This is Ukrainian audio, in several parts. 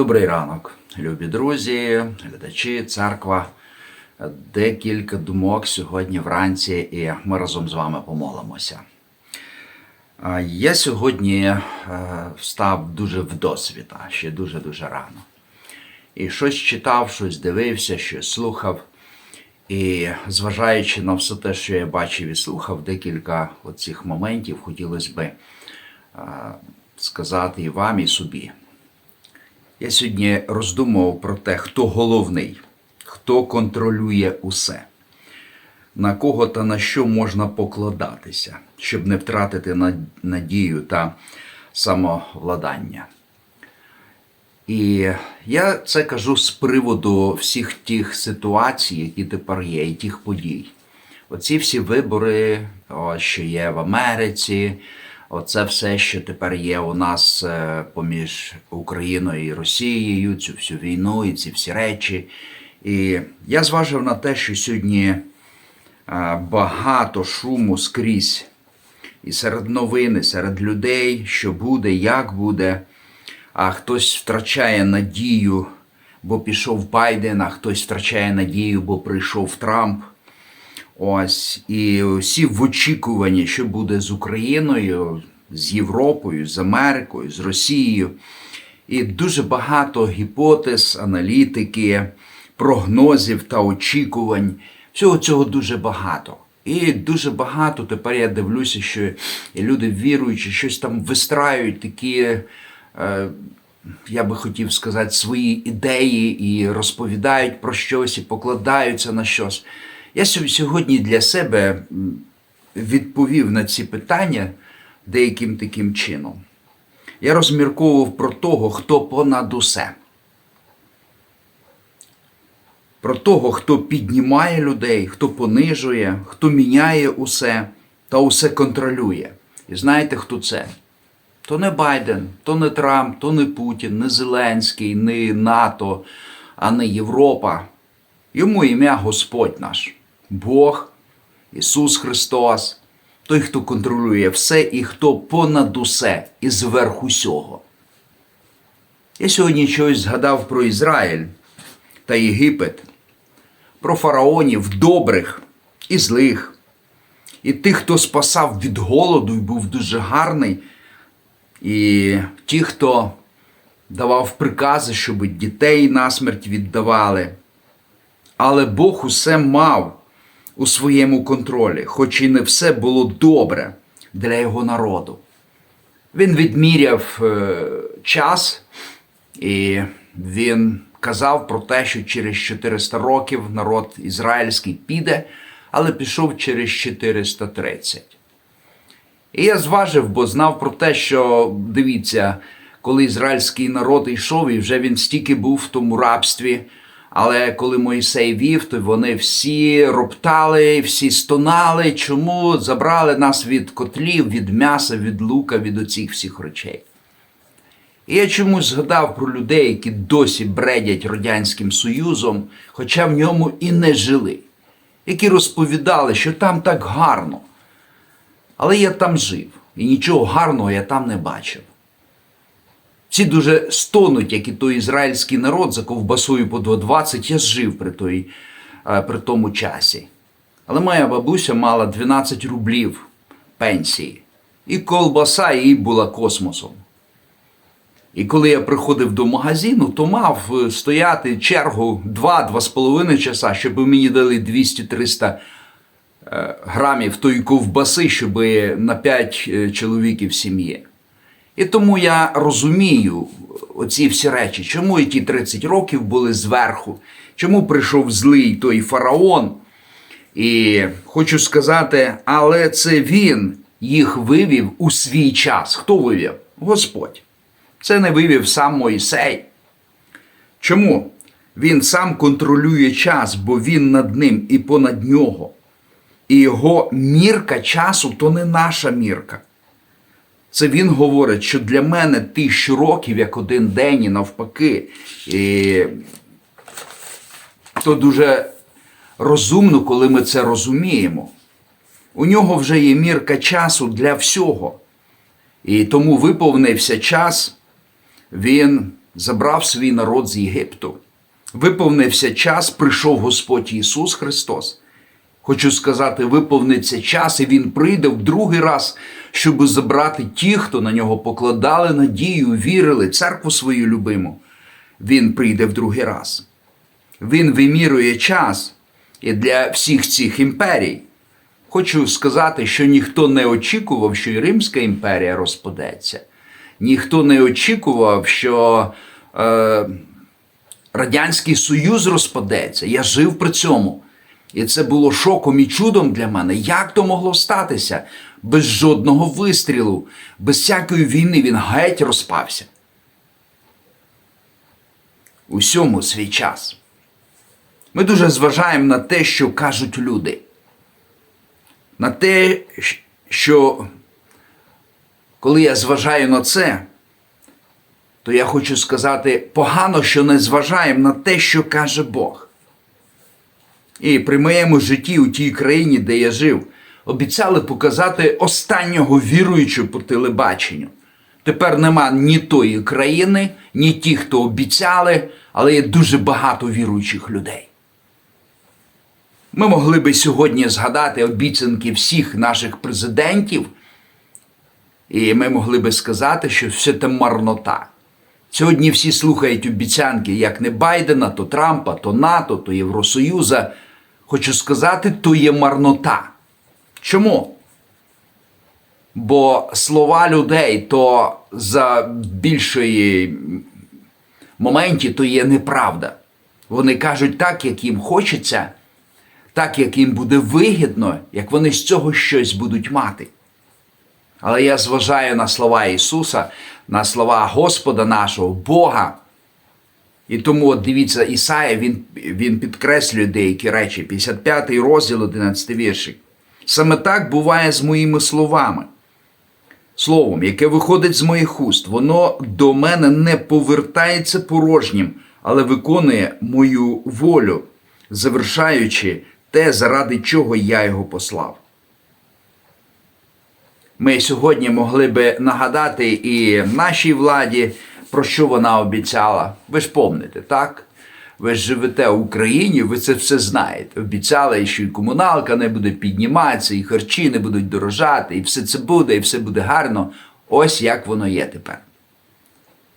Добрий ранок, любі друзі, глядачі, церква. Декілька думок сьогодні вранці, і ми разом з вами помолимося. Я сьогодні е, встав дуже вдосвіта, ще дуже-дуже рано. І щось читав, щось дивився, щось слухав. І зважаючи на все те, що я бачив і слухав, декілька оцих моментів хотілося би е, сказати і вам, і собі. Я сьогодні роздумував про те, хто головний, хто контролює усе, на кого та на що можна покладатися, щоб не втратити надію та самовладання. І я це кажу з приводу всіх тих ситуацій, які тепер є, і тих подій. Оці всі вибори, що є в Америці, оце все, що тепер є у нас е, поміж Україною і Росією, цю всю війну і ці всі речі. І я зважив на те, що сьогодні е, багато шуму скрізь і серед новин, і серед людей, що буде, як буде. А хтось втрачає надію, бо пішов Байден, а хтось втрачає надію, бо прийшов Трамп. Ось і всі в очікуванні, що буде з Україною, з Європою, з Америкою, з Росією. І дуже багато гіпотез, аналітики, прогнозів та очікувань. Всього цього дуже багато. І дуже багато тепер я дивлюся, що люди віруючі, щось там вистраюють такі. е, я би хотів сказати, свої ідеї і розповідають про щось, і покладаються на щось. Я сьогодні для себе відповів на ці питання деяким таким чином. Я розмірковував про того, хто понад усе. Про того, хто піднімає людей, хто понижує, хто міняє усе та усе контролює. І знаєте, хто це? То не Байден, то не Трамп, то не Путін, не Зеленський, не НАТО, а не Європа. Йому ім'я Господь наш, Бог, Ісус Христос, той, хто контролює все і хто понад усе і зверх усього. Я сьогодні щось згадав про Ізраїль та Єгипет, про фараонів добрих і злих, і тих, хто спасав від голоду і був дуже гарний. І ті, хто давав прикази, щоб дітей на смерть віддавали. Але Бог усе мав у своєму контролі, хоч і не все було добре для його народу. Він відміряв е, час, і він казав про те, що через 400 років народ ізраїльський піде, але пішов через 430. І я зважив, бо знав про те, що дивіться, коли ізраїльський народ йшов, і вже він стільки був в тому рабстві. Але коли Моїсей вів, то вони всі роптали, всі стонали, чому забрали нас від котлів, від м'яса, від лука, від оцих всіх речей. І я чомусь згадав про людей, які досі бредять Радянським Союзом, хоча в ньому і не жили, які розповідали, що там так гарно. Але я там жив, і нічого гарного я там не бачив. Всі дуже стонуть, як і той ізраїльський народ за ковбасою по 2,20 я жив при, той, е, при тому часі. Але моя бабуся мала 12 рублів пенсії, і колбаса їй була космосом. І коли я приходив до магазину, то мав е, стояти чергу 2-2,5 часа, щоб мені дали 200-300 е, грамів тої ковбаси, щоб на 5 е, чоловіків сім'ї. І тому я розумію оці всі речі, чому ті 30 років були зверху, чому прийшов злий той фараон. І хочу сказати, але це він їх вивів у свій час. Хто вивів? Господь. Це не вивів сам Мойсей. Чому? Він сам контролює час, бо він над ним і понад нього. І його мірка часу то не наша мірка. Це він говорить, що для мене тисячу років як один день і навпаки. І то дуже розумно, коли ми це розуміємо. У нього вже є мірка часу для всього. І тому виповнився час, він забрав свій народ з Єгипту. Виповнився час, прийшов Господь Ісус Христос. Хочу сказати, виповниться час, і Він прийде в другий раз, щоб забрати ті, хто на нього покладали надію, вірили, церкву свою любиму. Він прийде в другий раз. Він вимірує час і для всіх цих імперій. Хочу сказати, що ніхто не очікував, що і Римська імперія розпадеться. Ніхто не очікував, що е, Радянський Союз розпадеться. Я жив при цьому. І це було шоком і чудом для мене. Як то могло статися? Без жодного вистрілу, без всякої війни він геть розпався. Усьому свій час. Ми дуже зважаємо на те, що кажуть люди. На те, що коли я зважаю на це, то я хочу сказати погано, що не зважаємо на те, що каже Бог. І при моєму житті у тій країні, де я жив, обіцяли показати останнього віруючого по телебаченню. Тепер нема ні тої країни, ні ті, хто обіцяли, але є дуже багато віруючих людей. Ми могли би сьогодні згадати обіцянки всіх наших президентів, і ми могли би сказати, що все це марнота. Сьогодні всі слухають обіцянки як не Байдена, то Трампа, то НАТО, то Євросоюза. Хочу сказати, то є марнота. Чому? Бо слова людей то за більшої моменті то є неправда. Вони кажуть так, як їм хочеться, так, як їм буде вигідно, як вони з цього щось будуть мати. Але я зважаю на слова Ісуса, на слова Господа нашого, Бога. І тому, от дивіться, Ісая, він, він підкреслює деякі речі, 55 розділ, 11 віршик. Саме так буває з моїми словами. Словом, яке виходить з моїх уст, воно до мене не повертається порожнім, але виконує мою волю, завершаючи те, заради чого я його послав. Ми сьогодні могли би нагадати і нашій владі, про що вона обіцяла. Ви ж помните, так? Ви ж живете в Україні, ви це все знаєте. Обіцяли, що і комуналка не буде підніматися, і харчі не будуть дорожати, і все це буде, і все буде гарно. Ось як воно є тепер.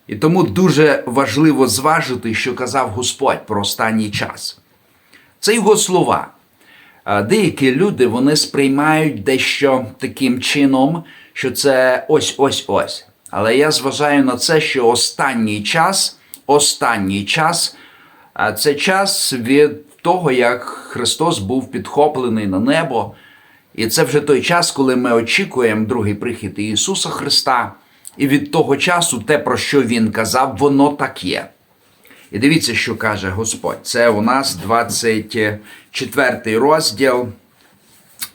І тому дуже важливо зважити, що казав Господь про останній час. Це його слова. Деякі люди вони сприймають дещо таким чином, що це ось-ось-ось. Але я зважаю на це, що останній час, останній час це час від того, як Христос був підхоплений на небо. І це вже той час, коли ми очікуємо другий прихід Ісуса Христа. І від того часу те, про що Він казав, воно так є. І дивіться, що каже Господь. Це у нас 24 розділ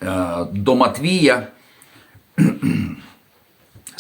е, до Матвія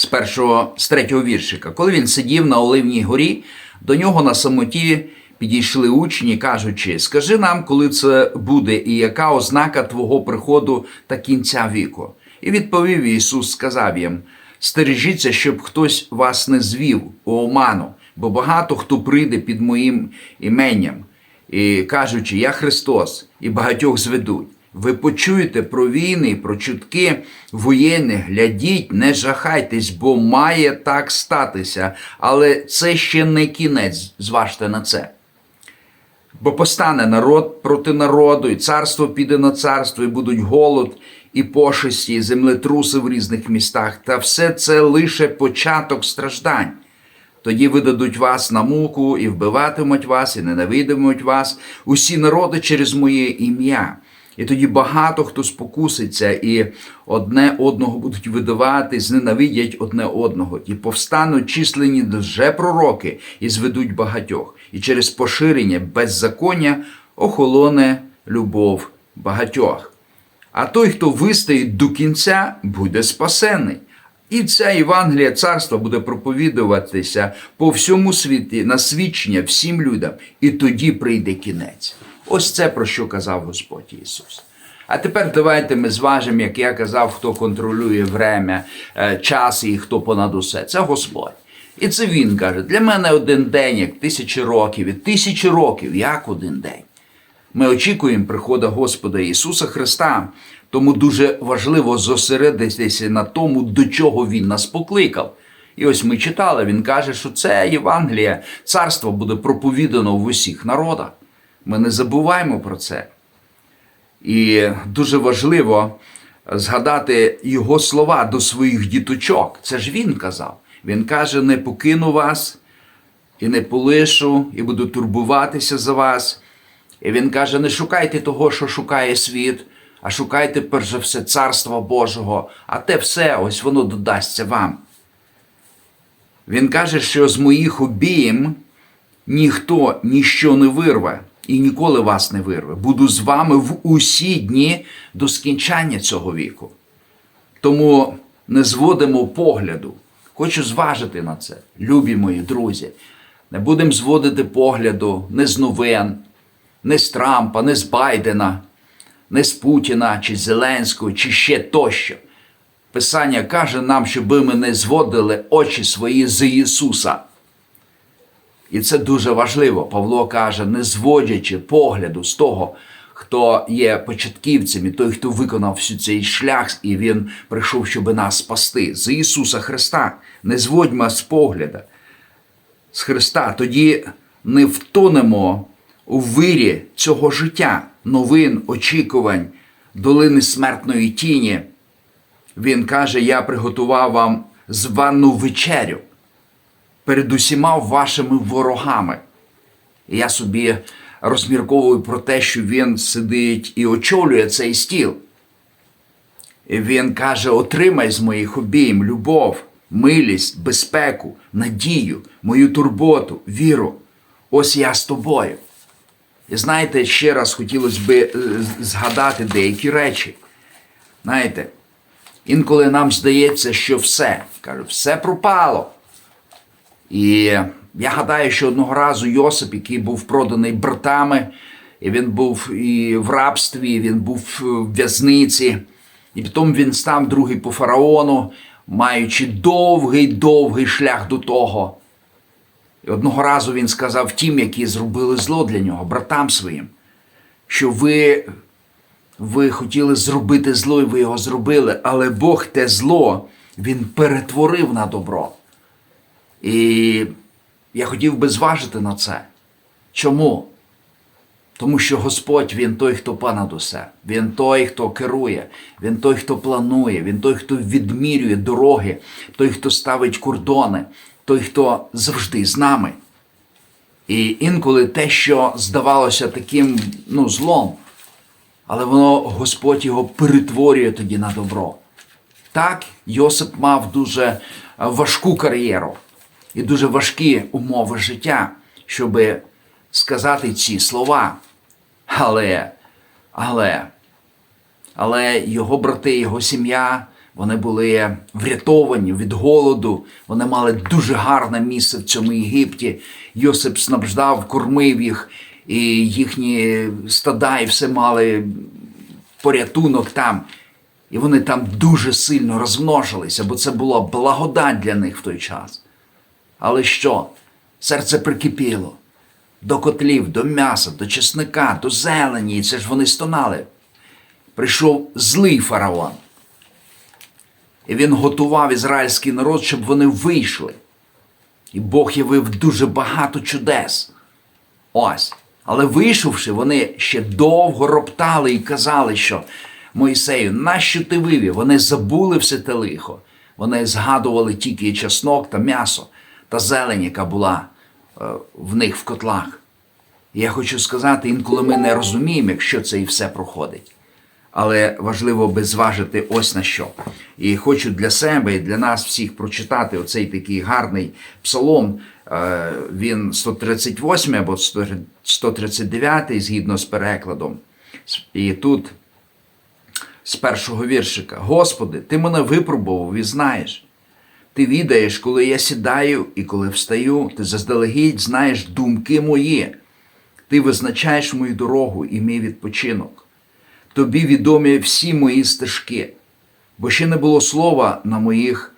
з першого з третього віршика. Коли він сидів на Оливній горі, до нього на самоті підійшли учні, кажучи: Скажи нам, коли це буде, і яка ознака Твого приходу та кінця віку? І відповів Ісус, сказав їм: Стережіться, щоб хтось вас не звів у оману, бо багато хто прийде під моїм іменням, і кажучи, Я Христос, і багатьох зведуть. Ви почуєте про війни, про чутки воєнні, глядіть, не жахайтесь, бо має так статися. Але це ще не кінець, зважте на це. Бо постане народ проти народу, і царство піде на царство, і будуть голод, і пошесті, і землетруси в різних містах. Та все це лише початок страждань. Тоді видадуть вас на муку, і вбиватимуть вас, і ненавидимуть вас, усі народи через моє ім'я. І тоді багато хто спокуситься, і одне одного будуть видавати, зненавидять одне одного, і повстануть численні пророки і зведуть багатьох. І через поширення беззаконня охолоне любов багатьох. А той, хто вистоїть до кінця, буде спасений. І ця Євангелія царства буде проповідуватися по всьому світі на свідчення всім людям, і тоді прийде кінець. Ось це про що казав Господь Ісус. А тепер давайте ми зважимо, як я казав, хто контролює время, е, час і хто понад усе. Це Господь. І це він каже: для мене один день як тисячі років, і тисячі років як один день. Ми очікуємо приходу Господа Ісуса Христа, тому дуже важливо зосередитися на тому, до чого Він нас покликав. І ось ми читали, він каже, що це Євангеліє, царство буде проповідано в усіх народах. Ми не забуваємо про це. І дуже важливо згадати його слова до своїх діточок. Це ж він казав. Він каже: не покину вас і не полишу, і буду турбуватися за вас. І він каже: не шукайте того, що шукає світ, а шукайте перш за все царства Божого, а те все ось воно додасться вам. Він каже, що з моїх обійм ніхто ніщо не вирве і ніколи вас не вирве. Буду з вами в усі дні до скінчання цього віку. Тому не зводимо погляду. Хочу зважити на це, любі мої друзі. Не будемо зводити погляду не з новин, не з Трампа, не з Байдена, не з Путіна чи Зеленського, чи ще тощо. Писання каже нам, щоб ми не зводили очі свої з Ісуса. І це дуже важливо. Павло каже, не зводячи погляду з того, хто є початківцем, і той, хто виконав всю цей шлях, і він прийшов, щоб нас спасти. З Ісуса Христа. Не зводьмо з погляда з Христа. Тоді не втонемо у вирі цього життя, новин, очікувань, долини смертної тіні. Він каже: Я приготував вам звану вечерю перед усіма вашими ворогами. І я собі розмірковую про те, що він сидить і очолює цей стіл. І він каже: отримай з моїх обійм любов, милість, безпеку, надію, мою турботу, віру. Ось я з тобою. І знаєте, ще раз хотілося б е, згадати деякі речі. Знаєте, інколи нам здається, що все, кажу, все пропало. І я гадаю, що одного разу Йосип, який був проданий братами, і він був і в рабстві, і він був в в'язниці, і потім він став другий по фараону, маючи довгий-довгий шлях до того. І одного разу він сказав тим, які зробили зло для нього, братам своїм, що ви, ви хотіли зробити зло, і ви його зробили, але Бог те зло він перетворив на добро. І я хотів би зважити на це. Чому? Тому що Господь Він той, хто понад усе. Він той, хто керує, Він той, хто планує, Він той, хто відмірює дороги, той, хто ставить кордони, той, хто завжди з нами. І інколи те, що здавалося таким ну, злом, але воно Господь його перетворює тоді на добро. Так, Йосип мав дуже важку кар'єру і дуже важкі умови життя, щоб сказати ці слова. Але, але, але його брати, його сім'я, вони були врятовані від голоду, вони мали дуже гарне місце в цьому Єгипті. Йосип снабждав, кормив їх, і їхні стада, і все мали порятунок там. І вони там дуже сильно розмножилися, бо це була благодать для них в той час. Але що? Серце прикипіло до котлів, до м'яса, до чесника, до зелені, і це ж вони стонали. Прийшов злий фараон. І він готував ізраїльський народ, щоб вони вийшли. І Бог явив дуже багато чудес. Ось. Але вийшовши, вони ще довго роптали і казали, що Моїсею, нащо ти вивів? Вони забули все те лихо. Вони згадували тільки чеснок та м'ясо та зелень, яка була е, в них в котлах. Я хочу сказати, інколи ми не розуміємо, якщо це і все проходить. Але важливо би зважити ось на що. І хочу для себе і для нас всіх прочитати оцей такий гарний псалом. Е, Він 138 або 139 згідно з перекладом. І тут з першого віршика: Господи, Ти мене випробував і знаєш. Ти відаєш, коли я сідаю і коли встаю, ти заздалегідь знаєш думки мої. Ти визначаєш мою дорогу і мій відпочинок. Тобі відомі всі мої стежки, бо ще не було слова на моїх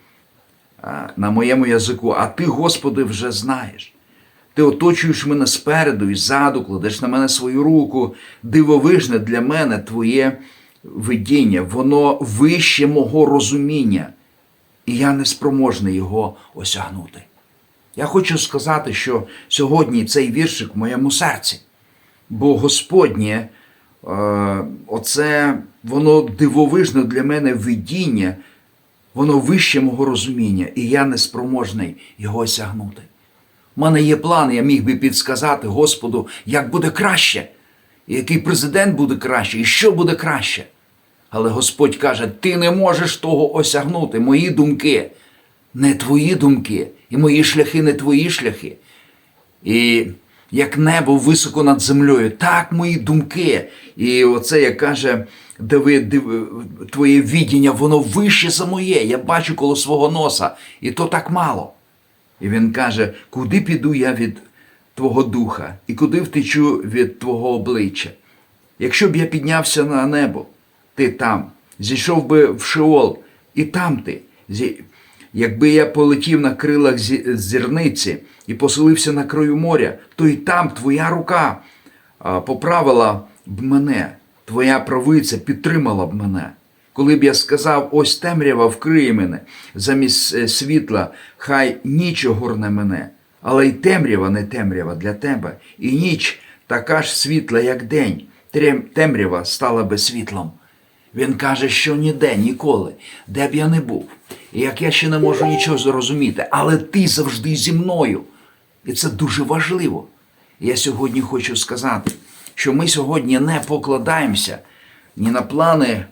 на моєму язику, а ти, Господи, вже знаєш. Ти оточуєш мене спереду і ззаду, кладеш на мене свою руку. Дивовижне для мене твоє видіння, воно вище мого розуміння, і я не спроможний його осягнути. Я хочу сказати, що сьогодні цей віршик в моєму серці, бо Господнє, е, оце воно дивовижне для мене видіння, воно вище мого розуміння, і я не спроможний його осягнути. У мене є план, я міг би підсказати Господу, як буде краще, який президент буде краще, і що буде краще. Але Господь каже: ти не можеш того осягнути. Мої думки не твої думки, і мої шляхи не твої шляхи. І як небо високо над землею, так мої думки. І оце, як каже Давид, див- твоє відіння, воно вище за моє. Я бачу коло свого носа, і то так мало. І він каже: куди піду я від Твого духа, і куди втечу від Твого обличчя? Якщо б я піднявся на небо, ти там, зійшов би в Шеол, і там ти. Якби я полетів на крилах зі- зірниці і поселився на краю моря, то і там твоя рука поправила б мене, твоя правиця підтримала б мене. Коли б я сказав, ось темрява вкриє мене, замість е, світла, хай ніч огорне мене, але й темрява не темрява для тебе, і ніч така ж світла, як день. Темрява стала би світлом. Він каже, що ніде, ніколи, де б я не був. І як я ще не можу нічого зрозуміти, але ти завжди зі мною. І це дуже важливо. Я сьогодні хочу сказати, що ми сьогодні не покладаємося ні на плани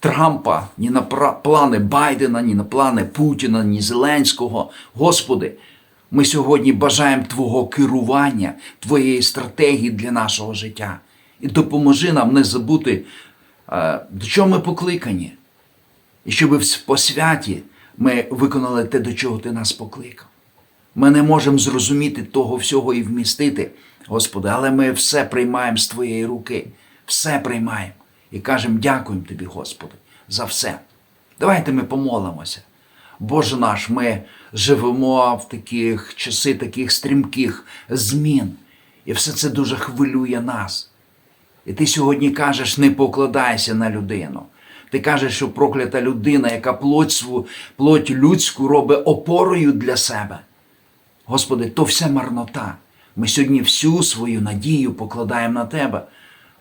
Трампа, ні на плани Байдена, ні на плани Путіна, ні Зеленського. Господи, ми сьогодні бажаємо Твого керування, Твоєї стратегії для нашого життя. І допоможи нам не забути, до чого ми покликані. І щоб в- по святі ми виконали те, до чого Ти нас покликав. Ми не можемо зрозуміти того всього і вмістити, Господи, але ми все приймаємо з Твоєї руки, все приймаємо і кажемо дякуємо Тобі, Господи, за все. Давайте ми помолимося. Боже наш, ми живемо в таких часи, таких стрімких змін, і все це дуже хвилює нас. І ти сьогодні кажеш, не покладайся на людину. Ти кажеш, що проклята людина, яка плоть, плоть людську робить опорою для себе. Господи, то все марнота. Ми сьогодні всю свою надію покладаємо на Тебе,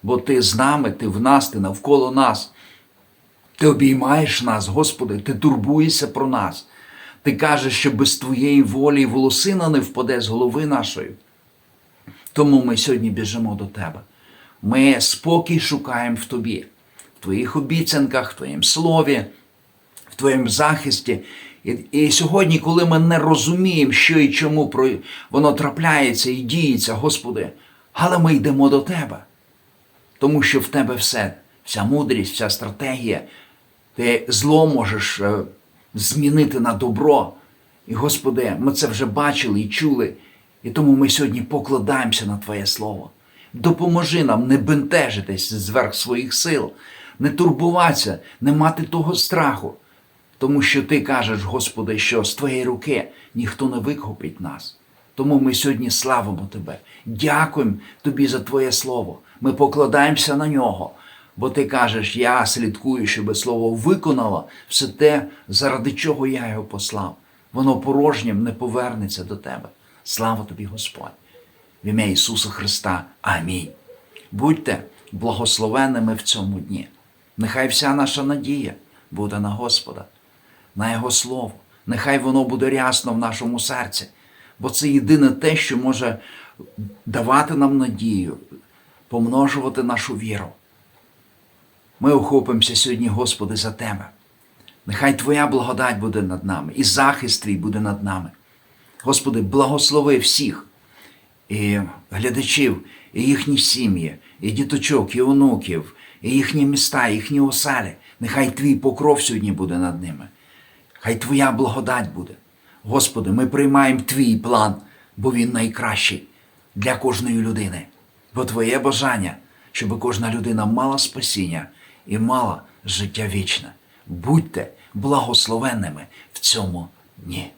бо Ти з нами, Ти в нас, Ти навколо нас. Ти обіймаєш нас, Господи, Ти турбуєшся про нас. Ти кажеш, що без Твоєї волі волосина не впаде з голови нашої. Тому ми сьогодні біжимо до Тебе. Ми спокій шукаємо в Тобі, в Твоїх обіцянках, в Твоїм слові, в Твоєму захисті. І, і сьогодні, коли ми не розуміємо, що і чому воно трапляється і діється, Господи, але ми йдемо до Тебе. Тому що в Тебе все, вся мудрість, вся стратегія. Ти зло можеш е, змінити на добро. І, Господи, ми це вже бачили і чули. І тому ми сьогодні покладаємося на Твоє Слово. Допоможи нам не бентежитись зверх своїх сил, не турбуватися, не мати того страху. Тому що ти кажеш, Господи, що з Твоєї руки ніхто не викупить нас. Тому ми сьогодні славимо Тебе. Дякуємо Тобі за Твоє Слово. Ми покладаємося на нього. Бо ти кажеш, я слідкую, щоб слово виконало все те, заради чого я його послав. Воно порожнім не повернеться до тебе. Слава тобі, Господь! В ім'я Ісуса Христа. Амінь. Будьте благословенними в цьому дні. Нехай вся наша надія буде на Господа, на Його Слово. Нехай воно буде рясно в нашому серці, бо це єдине те, що може давати нам надію, помножувати нашу віру. Ми охопимося сьогодні, Господи, за Тебе. Нехай Твоя благодать буде над нами, і захист Твій буде над нами. Господи, благослови всіх і глядачів, і їхні сім'ї, і діточок, і онуків, і їхні міста, і їхні оселі. Нехай Твій покров сьогодні буде над ними. Хай Твоя благодать буде. Господи, ми приймаємо Твій план, бо він найкращий для кожної людини. Бо Твоє бажання, щоб кожна людина мала спасіння і мала життя вічне. Будьте благословенними в цьому Ні.